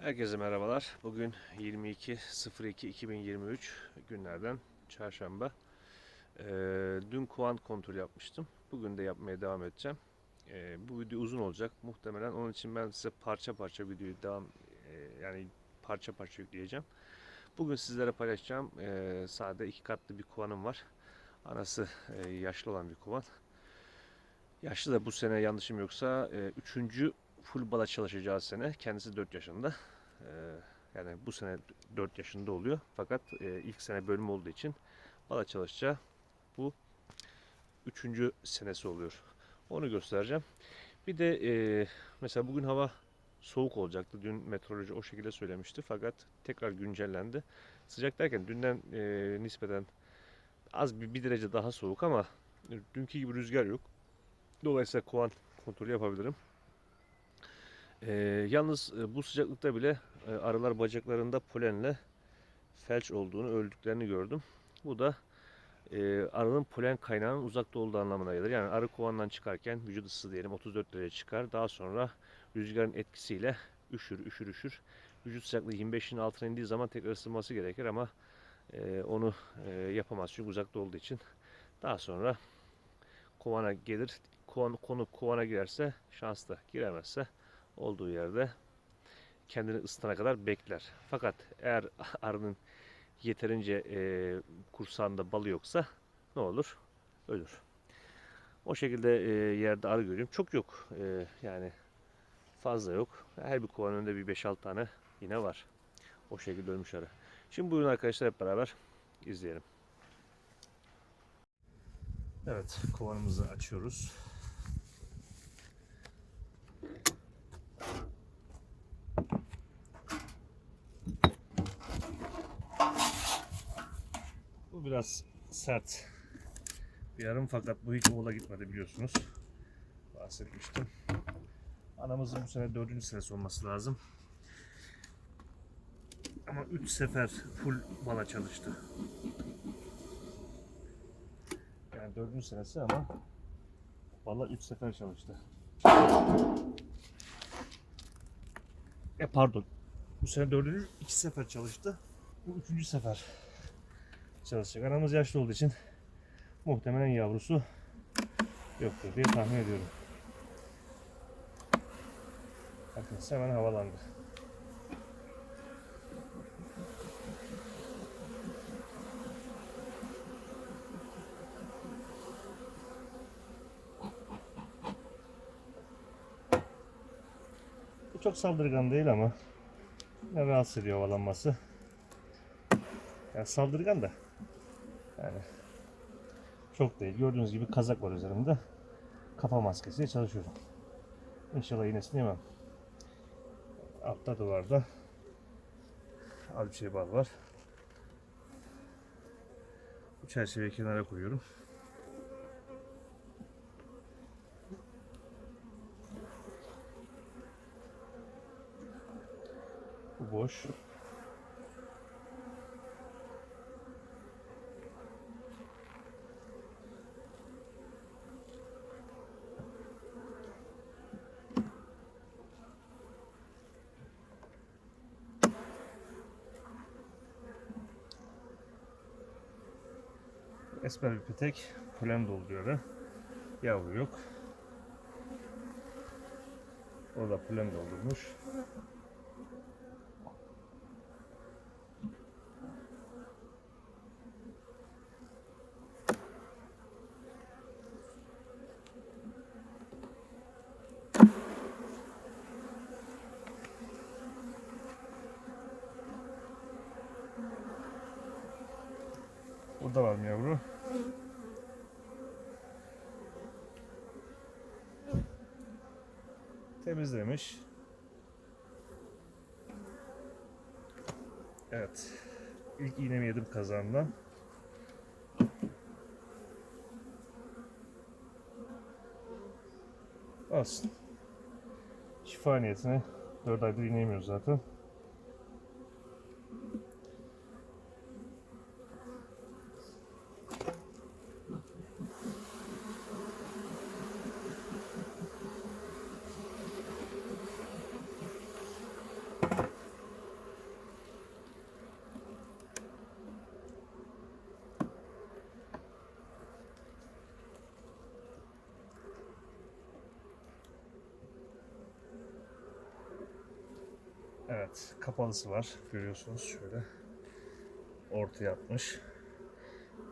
Herkese merhabalar. Bugün 22.02.2023 günlerden çarşamba. Ee, dün kuant kontrol yapmıştım. Bugün de yapmaya devam edeceğim. Ee, bu video uzun olacak muhtemelen. Onun için ben size parça parça videoyu devam e, yani parça parça yükleyeceğim. Bugün sizlere paylaşacağım e, sade iki katlı bir kuvanım var. Anası e, yaşlı olan bir kuvan. Yaşlı da bu sene yanlışım yoksa e, üçüncü full bala çalışacağı sene. Kendisi 4 yaşında. Ee, yani bu sene 4 yaşında oluyor. Fakat e, ilk sene bölüm olduğu için bala çalışacağı bu üçüncü senesi oluyor. Onu göstereceğim. Bir de e, mesela bugün hava soğuk olacaktı. Dün meteoroloji o şekilde söylemişti. Fakat tekrar güncellendi. Sıcak derken dünden e, nispeten az bir, bir derece daha soğuk ama dünkü gibi rüzgar yok. Dolayısıyla kovan kontrolü yapabilirim. Ee, yalnız e, bu sıcaklıkta bile e, arılar bacaklarında polenle felç olduğunu, öldüklerini gördüm. Bu da e, arının polen kaynağının uzakta olduğu anlamına gelir. Yani arı kovandan çıkarken vücut ısısı diyelim 34 derece çıkar. Daha sonra rüzgarın etkisiyle üşür, üşür, üşür. Vücut sıcaklığı 25'in altına indiği zaman tekrar ısınması gerekir ama e, onu e, yapamaz çünkü uzakta olduğu için. Daha sonra kovana gelir. Kovan, konu kovana girerse şanslı. Giremezse olduğu yerde kendini ısıtana kadar bekler. Fakat eğer arının yeterince e, kursağında balı yoksa ne olur? Ölür. O şekilde e, yerde arı görüyorum. Çok yok. E, yani fazla yok. Her bir kovanın önünde bir 5-6 tane yine var. O şekilde ölmüş arı. Şimdi buyurun arkadaşlar hep beraber izleyelim. Evet kovanımızı açıyoruz. Bu biraz sert bir yarım fakat bu hiç oğula gitmedi biliyorsunuz. Bahsetmiştim. Anamızın bu sene dördüncü senesi olması lazım. Ama üç sefer full bala çalıştı. Yani dördüncü senesi ama bala üç sefer çalıştı. E pardon. Bu sene dördüncü iki sefer çalıştı. Bu üçüncü sefer çalışacak. Anamız yaşlı olduğu için muhtemelen yavrusu yoktur diye tahmin ediyorum. Bakın hemen havalandı. Çok saldırgan değil ama ne rahatsız ediyor havalanması. Yani saldırgan da çok değil. Gördüğünüz gibi kazak var üzerimde. Kafa maskesiyle çalışıyorum. İnşallah iğnesini yemem. Altta duvarda az bir şey bal var. Bu çerçeveyi kenara koyuyorum. Bu boş. Esmer bir petek polen dolduruyor. Yavru yok. O da polen doldurmuş. Burada var mı yavru? Temizlemiş. Evet. İlk iğnemi yedim kazandan. Olsun. Şifa niyetine 4 aydır iğne zaten. Kapalısı var. Görüyorsunuz şöyle. Ortaya atmış.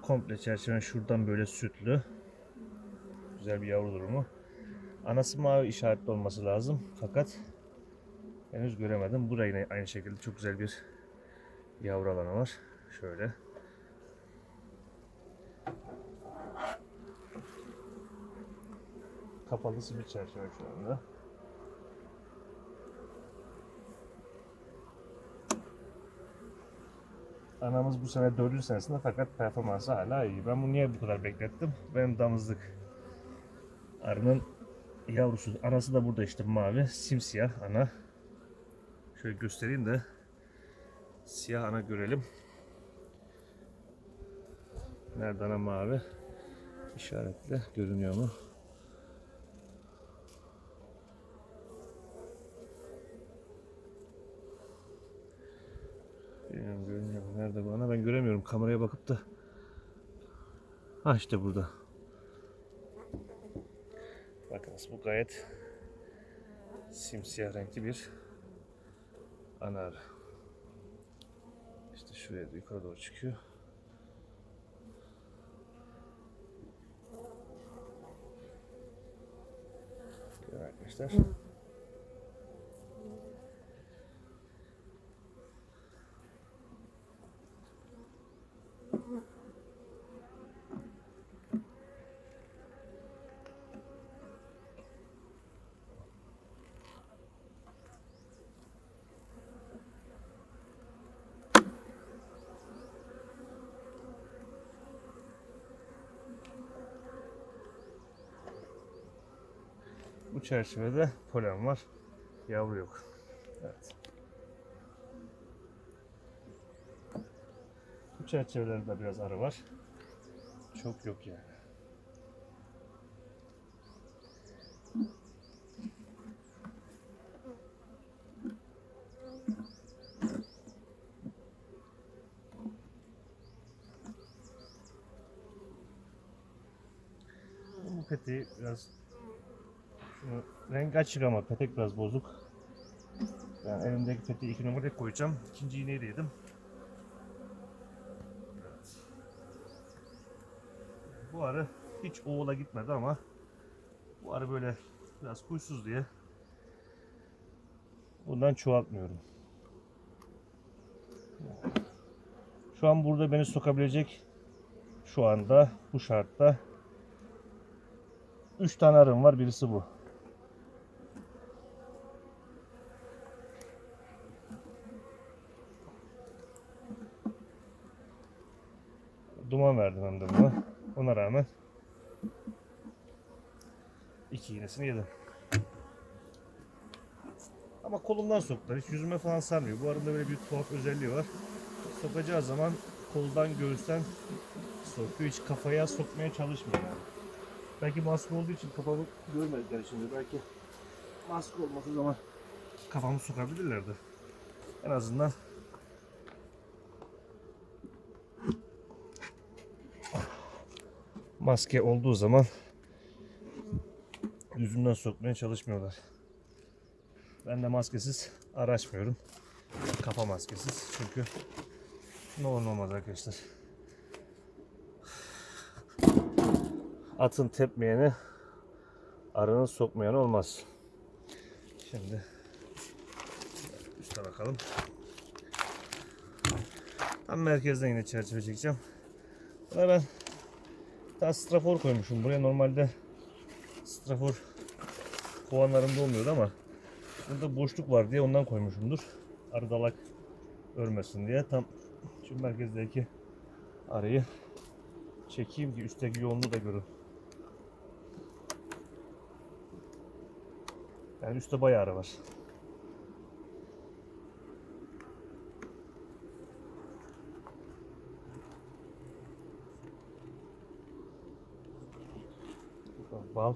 Komple çerçeven şuradan böyle sütlü. Güzel bir yavru durumu. Anası mavi işaretli olması lazım. Fakat henüz göremedim. Buraya yine aynı şekilde çok güzel bir yavru alanı var. Şöyle. Kapalısı bir çerçeve şu anda. Anamız bu sene 4. senesinde fakat performansı hala iyi. Ben bunu niye bu kadar beklettim? Benim damızlık arının yavrusu. Anası da burada işte mavi. Simsiyah ana. Şöyle göstereyim de siyah ana görelim. Nerede ana mavi? İşaretle görünüyor mu? Bilmiyorum görünüyor mu? Nerede bu ana? Ben göremiyorum kameraya bakıp da. Ha işte burada. Bakınız bu gayet simsiyah renkli bir ana arı. İşte şuraya yukarı doğru çıkıyor. Görün arkadaşlar. Bu çerçevede polen var. Yavru yok. Evet. Bu çerçevelerde biraz arı var. Çok yok yani. Bu peteği biraz renk açık ama petek biraz bozuk. Ben elimdeki peteği iki numaraya koyacağım. İkinci iğneyi de yedim. Bu arı hiç oğula gitmedi ama bu arı böyle biraz huysuz diye bundan çoğaltmıyorum. Şu an burada beni sokabilecek şu anda bu şartta 3 tane arım var birisi bu. Duman verdim hem de buna. Ona rağmen iki iğnesini yedim. Ama kolumdan soktular. Hiç yüzüme falan sarmıyor. Bu arada böyle bir tuhaf özelliği var. Sokacağı zaman koldan göğüsten sokuyor. Hiç kafaya sokmaya çalışmıyor yani. Belki maske olduğu için kafamı görmediler şimdi. Belki maske olmadığı zaman kafamı sokabilirlerdi. En azından maske olduğu zaman yüzünden sokmaya çalışmıyorlar. Ben de maskesiz araçmıyorum. Kafa maskesiz çünkü ne olur olmaz arkadaşlar. Atın tepmeyeni arının sokmayan olmaz. Şimdi üste bakalım. Tam merkezden yine çerçeve çekeceğim. Buna ben daha strafor koymuşum. Buraya normalde strafor kovanlarımda olmuyordu ama burada boşluk var diye ondan koymuşumdur. Arı dalak örmesin diye. Tam şu merkezdeki arıyı çekeyim ki üstteki yoğunluğu da görün. Yani üstte bayağı ara var. Bal.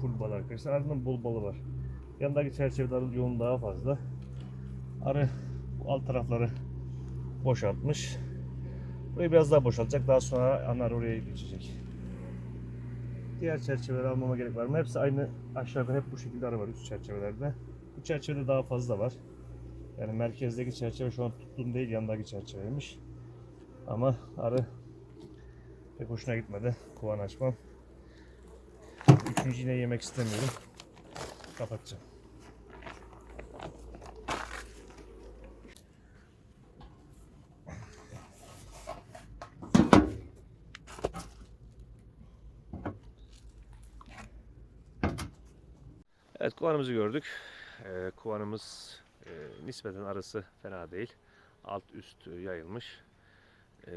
Full bal arkadaşlar. Ardından bol balı var. Yanındaki çerçevede arı yoğun daha fazla. Arı alt tarafları boşaltmış. Burayı biraz daha boşaltacak. Daha sonra anar oraya geçecek. Diğer çerçeveleri almama gerek var mı? Hepsi aynı aşağı yukarı hep bu şekilde arı var üst çerçevelerde. Bu çerçevede daha fazla var. Yani merkezdeki çerçeve şu an tuttuğum değil yanındaki çerçeveymiş. Ama arı pek hoşuna gitmedi. Kovan açmam. Üçüncü iğneyi yemek istemiyorum. Kapatacağım. Evet kovanımızı gördük. Ee, kovanımız e, nispeten arası fena değil. Alt üst yayılmış. Ee,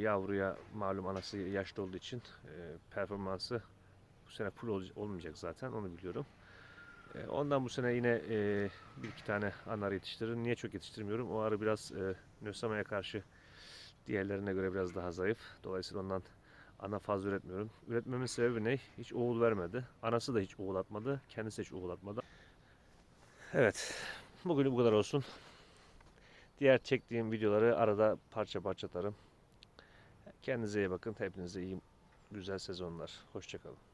yavruya malum anası yaşlı olduğu için e, performansı bu sene full ol- olmayacak zaten onu biliyorum. Ee, ondan bu sene yine e, bir iki tane anar yetiştiririm. Niye çok yetiştirmiyorum? O arı biraz e, nösamaya karşı diğerlerine göre biraz daha zayıf. Dolayısıyla ondan ana fazla üretmiyorum. Üretmemin sebebi ne? Hiç oğul vermedi. Anası da hiç oğul atmadı. Kendisi de hiç oğul atmadı. Evet. Bugün bu kadar olsun. Diğer çektiğim videoları arada parça parça atarım. Kendinize iyi bakın. Hepinize iyi güzel sezonlar. Hoşçakalın.